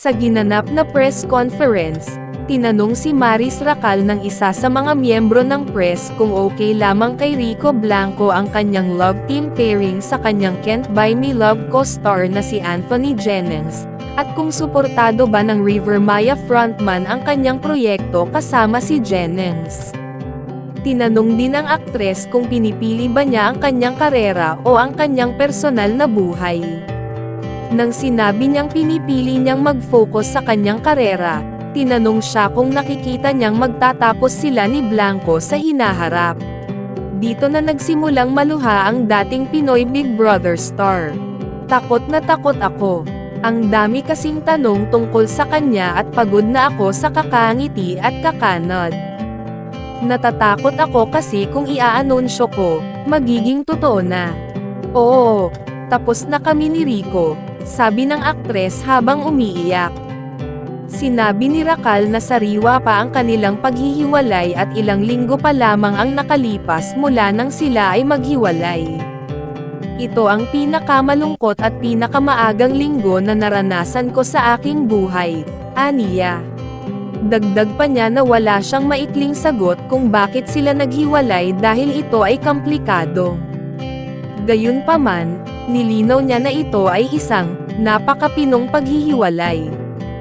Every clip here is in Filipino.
Sa ginanap na press conference, tinanong si Maris Racal ng isa sa mga miyembro ng press kung okay lamang kay Rico Blanco ang kanyang love team pairing sa kanyang Can't Buy Me Love co-star na si Anthony Jennings, at kung suportado ba ng River Maya frontman ang kanyang proyekto kasama si Jennings. Tinanong din ng aktres kung pinipili ba niya ang kanyang karera o ang kanyang personal na buhay. Nang sinabi niyang pinipili niyang mag-focus sa kanyang karera, tinanong siya kung nakikita niyang magtatapos sila ni Blanco sa hinaharap. Dito na nagsimulang maluha ang dating Pinoy Big Brother star. Takot na takot ako. Ang dami kasing tanong tungkol sa kanya at pagod na ako sa kakangiti at kakanod. Natatakot ako kasi kung iaanunsyo ko, magiging totoo na. Oo, tapos na kami ni Rico, sabi ng aktres habang umiiyak. Sinabi ni Rakal na sariwa pa ang kanilang paghihiwalay at ilang linggo pa lamang ang nakalipas mula nang sila ay maghiwalay. Ito ang pinakamalungkot at pinakamaagang linggo na naranasan ko sa aking buhay, aniya. Dagdag pa niya na wala siyang maikling sagot kung bakit sila naghiwalay dahil ito ay komplikado. Gayunpaman, nilinaw niya na ito ay isang napakapinong paghihiwalay.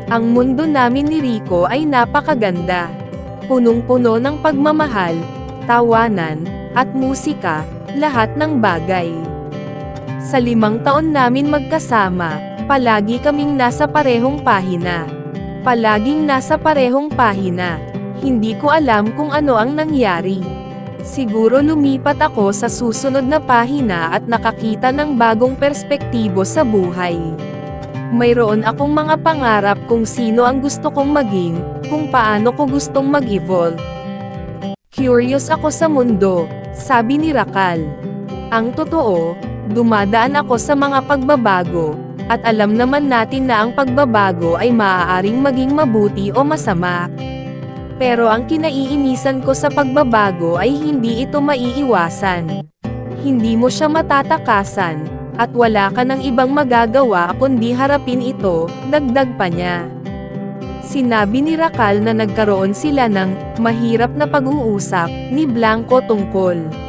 Ang mundo namin ni Rico ay napakaganda. Punong-puno ng pagmamahal, tawanan, at musika, lahat ng bagay. Sa limang taon namin magkasama, palagi kaming nasa parehong pahina. Palaging nasa parehong pahina. Hindi ko alam kung ano ang nangyari. Siguro lumipat ako sa susunod na pahina at nakakita ng bagong perspektibo sa buhay. Mayroon akong mga pangarap kung sino ang gusto kong maging, kung paano ko gustong mag-evolve. Curious ako sa mundo, sabi ni Rakal. Ang totoo, dumadaan ako sa mga pagbabago, at alam naman natin na ang pagbabago ay maaaring maging mabuti o masama. Pero ang kinaiinisan ko sa pagbabago ay hindi ito maiiwasan. Hindi mo siya matatakasan, at wala ka ng ibang magagawa kundi harapin ito, dagdag pa niya. Sinabi ni Rakal na nagkaroon sila ng mahirap na pag-uusap ni Blanco tungkol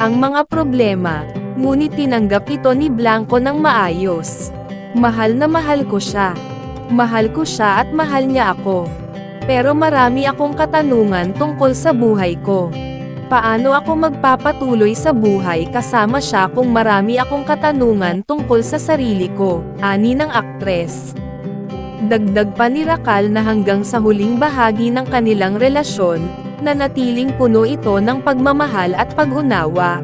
ang mga problema, ngunit tinanggap ito ni Blanco ng maayos. Mahal na mahal ko siya. Mahal ko siya at mahal niya ako. Pero marami akong katanungan tungkol sa buhay ko. Paano ako magpapatuloy sa buhay kasama siya kung marami akong katanungan tungkol sa sarili ko, ani ng aktres. Dagdag pa ni Rakal na hanggang sa huling bahagi ng kanilang relasyon, na natiling puno ito ng pagmamahal at pag-unawa.